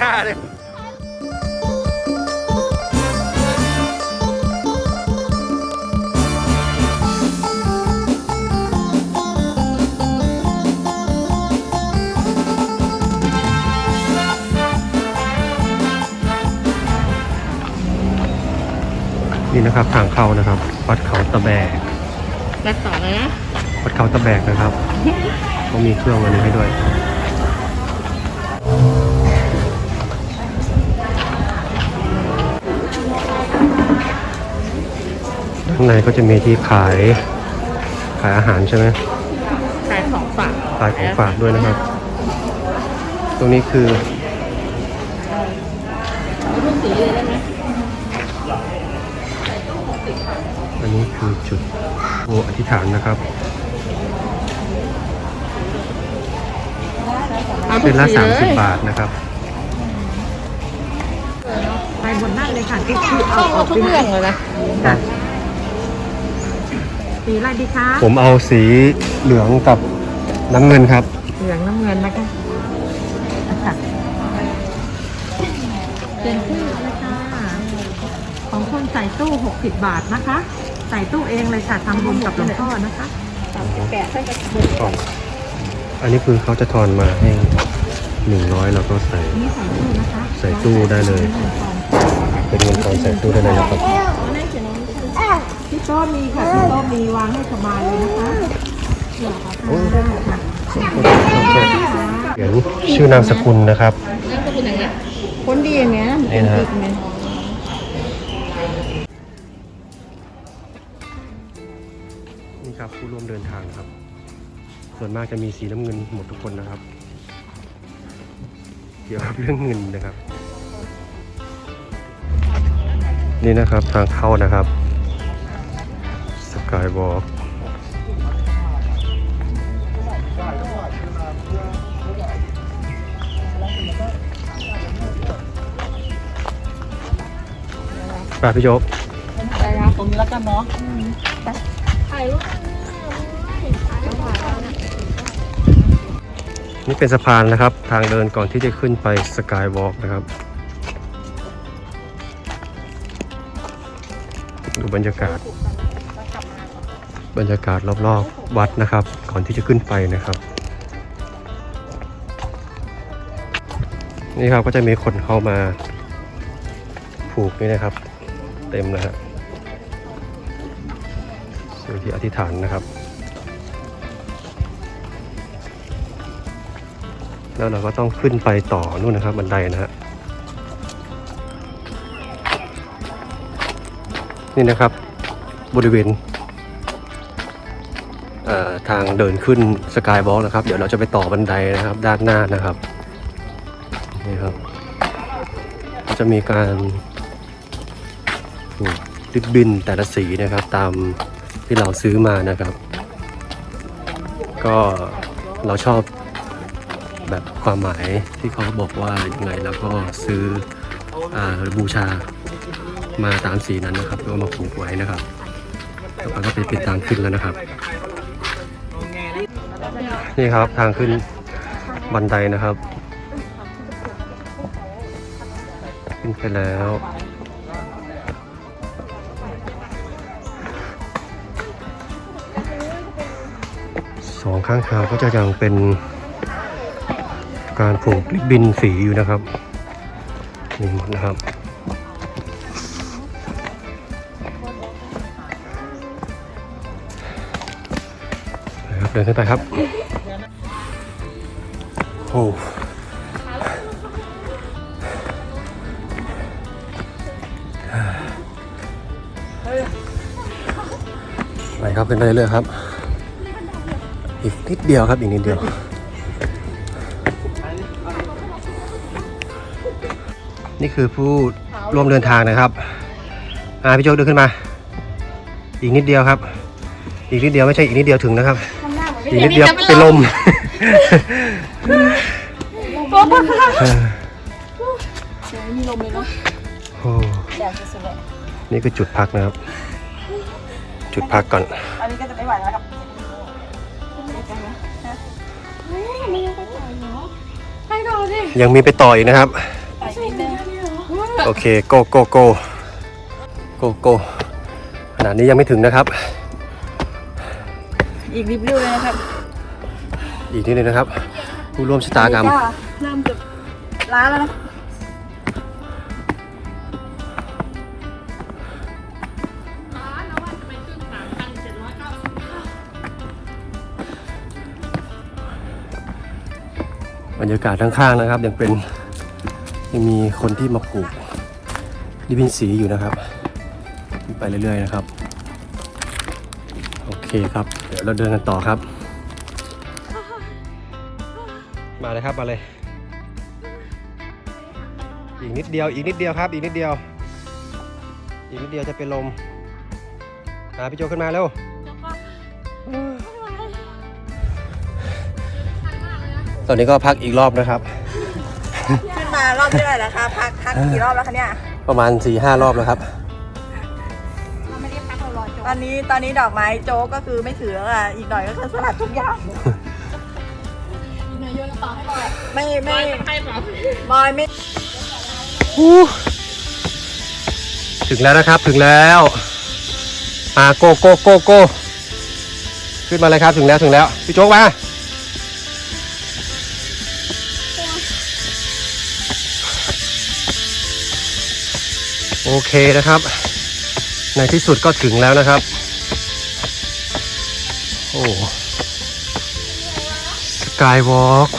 กล้าเลยนี่นะครับทางเข้านะครับ วัดเขาตะแบกรักต่อเลยนะวัดเขาตะแบกนะครับเขามีเครื่องอันนี้ให้ด้วย ข้างในก็จะมีที่ขายขายอาหารใช่ไหมขายของฝากขายของฝากด้วยนะครับ ตรงนี้คือเอาทุกสีเลยได้ไหมอันนี้คือจุดโออธิษฐานนะครับเอาทุเป็กนละสีเลย30บาทนะครับไปบนนั่นเลยค่ะที่คือเอาเอาอเอาอกทุกเรื่องเลยนะจ้ะ สีอะไรดีคะผมเอาสีเหลืองกับน้ำเงินครับ เหลืองน้ำเงินนะคะอะค่ะเป็นชื่อเลยค่ะของคนใส่ตู้60 บาทนะคะ ใส่ตู้เองเลยค่ะทำบุญกับหลวงพ่อนะคะแกะใส่กระปุกกล่องอันนี้คือเขาจะทอนมาให้หนึ่งร้อยแล้วก็ใส่นี่ใส่ตู้นะคะใส่ตู้ได้เลย เป็นเงินทอนใส่ตู้ได้เลยนะครับที่โต๊ะมีค่ะที่โต๊ะมีวางให้สบายเลยนะคะได้ค่ะเขียนชื่อนามสกุลนะครับนั่นก็เป็นอย่างเงี้ยคนดีอย่างเงี้ยนี่นะฮะไหมนี่ครับผู้ร่วมเดินทางครับ ส่วนมากจะมีสีน้ำเงินหมดทุกคนนะครับ เกี่ยวกับเรื่องเงินนะครับ นี่นะครับทางเข้านะครับ สกายวอล์กไปพี่โจ๊กได้ครับผมแล้วกันเนาะถ่ายรูปนี่เป็นสะพานนะครับ ทางเดินก่อนที่จะขึ้นไปสกายวอล์กนะครับ ดูบรรยากาศ บรรยากาศรอบๆวัดนะครับ ก่อนที่จะขึ้นไปนะครับ นี่ครับก็จะมีคนเข้ามาผูกนี่นะครับ เต็มนะฮะสื่อที่อธิษฐานนะครับ แล้วเราก็ต้องขึ้นไปต่อนู่นนะครับ บันไดนะฮะนี่นะครับบริเวณ ทางเดินขึ้นสกายวอล์กนะครับ เดี๋ยวเราจะไปต่อบันไดนะครับ ด้านหน้านะครับนี่ครับก็จะมีการผูกริบบินแต่ละสีนะครับ ตามที่เราซื้อมานะครับ ก็เราชอบแบบความหมายที่เขาบอกว่ายังไงแล้วก็ซื้ออาบูชามาตามสีนั้นนะครับแล้วก็มาผูกไว้นะครับต่อไปก็เป็นเป็นทางขึ้นแล้วนะครับ นี่ครับทางขึ้นบันไดนะครับ ขึ้นไปแล้วสองข้างทางก็จะยังเป็นการผูกริบบินสีอยู่นะครับนี่หมดนะครับ เดินขึ้นไปครับโอ้ไปครับขึ้นไปเรื่อยๆครับ อีกนิดเดียวครับอีกนิดเดียวนี่คือผู้ร่วมเดินทางนะครับอ่าพี่โจ๊กเดินขึ้นมา อีกนิดเดียวครับ อีกนิดเดียวไม่ใช่อีกนิดเดียวถึงนะครับ อีกนิดเดียวเป็นลมเออมีลมเลยเนาะโอ้แดดสุดๆเลยนี่คือจุดพักนะครับ จุดพักก่อน อันนี้ก็จะไม่ไหวแล้วครับให้ดูสิยังมีไปต่ออีกนะครับ โอเค โกโกโกโกโกขนาดนี้ยังไม่ถึงนะครับ อีกริบริ้วเลยนะครับอีกนิดนึงนะครับผู้ร่วมชะตากรรมก็เริ่มจะล้าแล้วนะบรรยากาศข้างๆนะครับ ยังเป็นยังมีคนที่มาปลูกริบบินสีอยู่นะครับไปเรื่อยๆนะครับโอ เคครับ เดี๋ยวเราเดินกันต่อครับ มาเลยครับมาเลย อีกนิดเดียวอีกนิดเดียวครับ อีกนิดเดียว อีกนิดเดียวจะเป็นลมมาพี่โจขึ้นมาเร็วตอนนี้ก็พักอีกรอบนะครับ ขึ้นมารอบที่เท่าไหร่แล้วคะพักพักกี่รอบแล้วคะเนี่ย ประมาณ4ี่ห้ารอบแล้วครับ ตอนนี้ตอนนี้ดอกไม้โจ๊กก็คือไม่ถือแล้วอะอีกหน่อยก็คือสลัดทุกอย่างไม่ไม่บอยไม่ถึงแล้วนะครับถึงแล้วมาโกโกโกโกขึ้นมาเลยครับถึงแล้วถึงแล้วพี่โจ๊กมาโอเคนะครับ ในที่สุดก็ถึงแล้วนะครับ โอ้สกายวอล์ก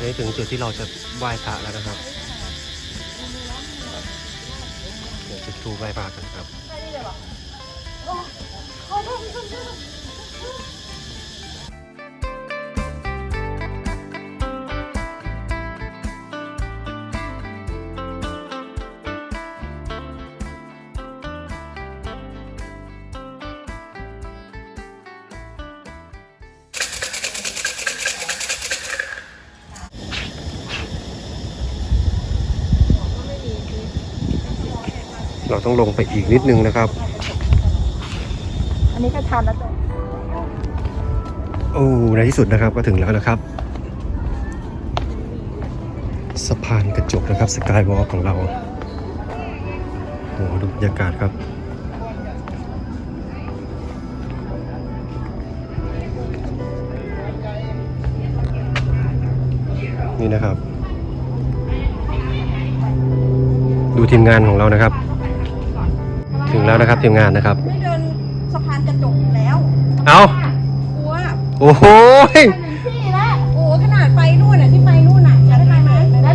นี่ถึงจุดที่เราจะไหว้พระแล้วนะครับ เดี๋ยวจุดธูปไหว้พระกันครับ ต้องลงไปอีกนิดนึงนะครับ อันนี้ก็ทันแล้วจ้ะโอ้ในที่สุดนะครับก็ถึงแล้วนะครับ สะพานกระจกนะครับสกายวอล์กของเราโอ้ดูบรรยากาศครับนี่นะครับ ดูทีมงานของเรานะครับ ถึงแล้วนะครับทีมงานนะครับ ไม่เดินสะพานกระจกแล้วเอากลัวโอ้โหยที่แล้วโอ้ขนาดไปนู่นน่ะที่ไปนู่นน่ะจะได้ไปไหมได้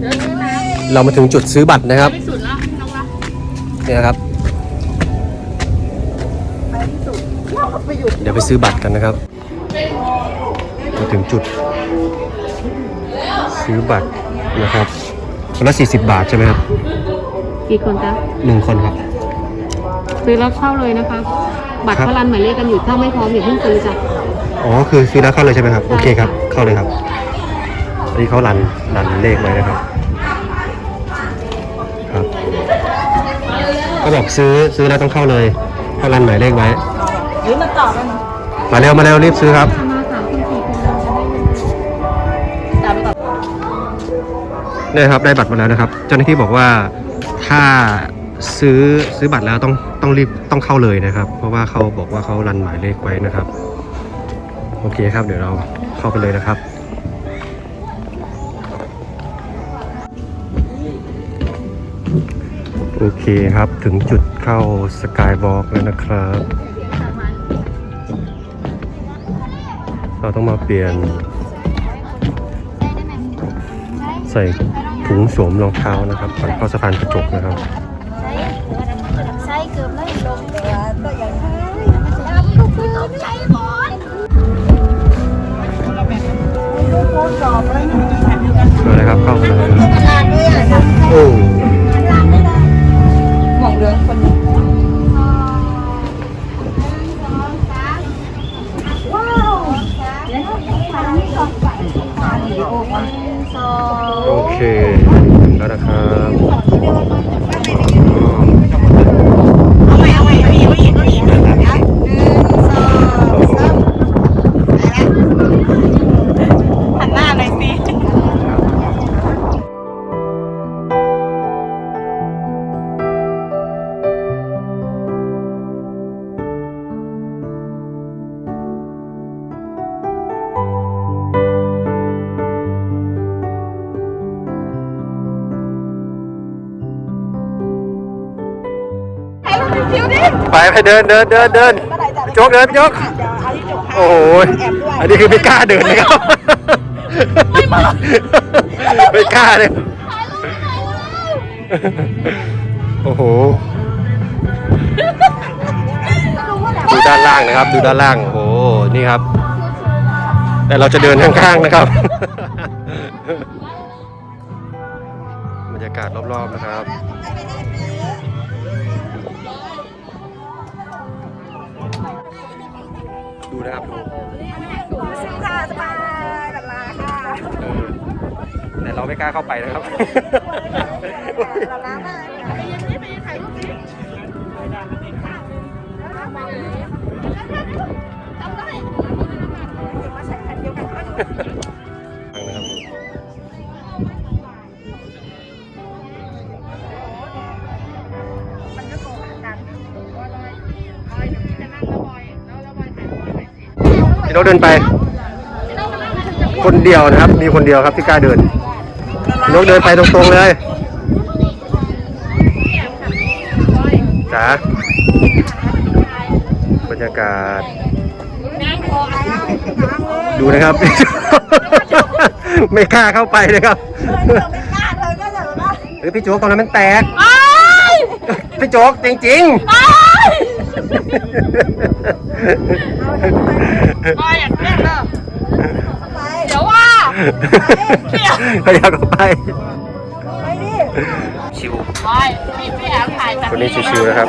เดินขึ้นมาเรามาถึงจุดซื้อบัตรนะครับเนี่ยครับ ไปที่สุดเราก็ไปหยุดเดี๋ยวไปซื้อบัตรกันนะครับ มาถึงจุด ซื้อบัตรนะครับคนละ40 บาทใช่ไหมครับ กี่คนจ๊ะหนึ่งคนครับ ซื้อแล้วเข้าเลยนะคะ บัตรครับ พลันหมายเลขกันอยู่ถ้าไม่พร้อมอย่าเพิ่งซื้อจ้ะ อ๋อคือซื้อแล้วเข้าเลยใช่ไหมครับใช่โอเคครับเข้าเลยครับอันนี้เขารันรันเลขไว้นะครับครับก็บอกซื้อซื้อแล้วต้องเข้าเลยเขารันหมายเลขไว้หรือมาต่อกันมาเร็วมาเร็วรีบซื้อครับ มาสามคนสี่คนเราจะได้เงินตามไปต่อเนี่ยครับได้บัตรมาแล้วนะครับ เจ้าหน้าที่บอกว่า ถ้าซื้อซื้อบัตรแล้วต้องต้องรีบต้องเข้าเลยนะครับ เพราะว่าเขาบอกว่าเขารันหมายเลขไว้นะครับ โอเคครับ เดี๋ยวเราเข้าไปเลยนะครับ โอเคครับถึงจุดเข้าสกายวอล์กแล้วนะครับ เราต้องมาเปลี่ยนใส่ ถุงสวมรองเท้านะครับก่อนเข้าสะพานกระจกนะครับใช่เกือบไม่ลงเดี๋ยวก็อย่างนี้น้ำลูกคุณลงใจหมดลูกโป่งจอเลยนะแผ่นเดียวกันมาเลยครับเข้าไปเลยนะครับขนาดด้วยอะโอ้หม่องเหลืองคนนี้โอ เคแล้วนะครับ ไปไปเดินเดินเดินเดินพี่โจ๊กเดินพี่โจ๊กโอ้โหอันนี้คือไม่กล้าเดินนะครับไม่กล้าเลยโอ้โหดูด้านล่างนะครับ ดูด้านล่างโอ้โหนี่ครับ แต่เราจะเดินข้างๆนะครับบรรยากาศรอบๆนะครับ นะครับดูค่ะสบายกันลาค่ะเออแต่เราไม่กล้าเข้าไปนะครับกันลามาก พี่โน้ตเดินไป คนเดียวนะครับ มีคนเดียวครับที่กล้าเดินพี่โน้ตเดินไปตรงๆเลยจ๋าบรรยากาศ ดูนะครับ ไม่กล้าเข้าไปนะครับไม่กล้าเลยก็แบบว่าเฮ้ยพี่โจ๊กตรงนั้นมันแตก พี่โจ๊กจริงๆ ไปอย่างเงี้ยเนาะไปเดี๋ยวว่าขยับเข้าไปไปดิชิวไปพี่พี่แอมถ่ายจากคนนี้ชิวๆนะครับ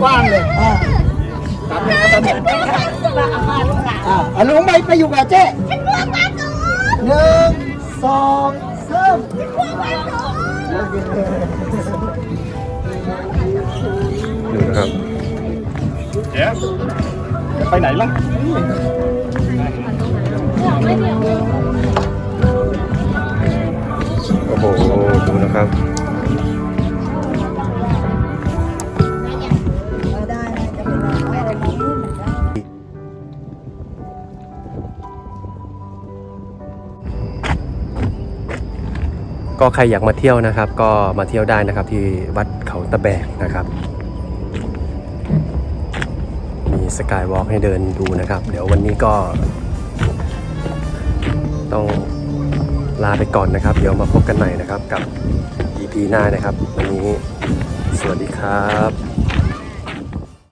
กว้างเลยฉันกลัวความสูงอ่าอะลุงไปไปอยู่กับเจ๊ฉันกลัวความสูงหนึ่งสองสามฉันกลัวความสูงดูนะครับไปไหนล่ะโอ้โหดูนะครับ ก็ใครอยากมาเที่ยวนะครับ ก็มาเที่ยวได้นะครับที่วัดเขาตะแบกนะครับ มีสกายวอล์กให้เดินดูนะครับ เดี๋ยววันนี้ก็ ต้องลาไปก่อนนะครับ เดี๋ยวมาพบกันใหม่นะครับกับ EP หน้านะครับ วันนี้สวัสดีครับ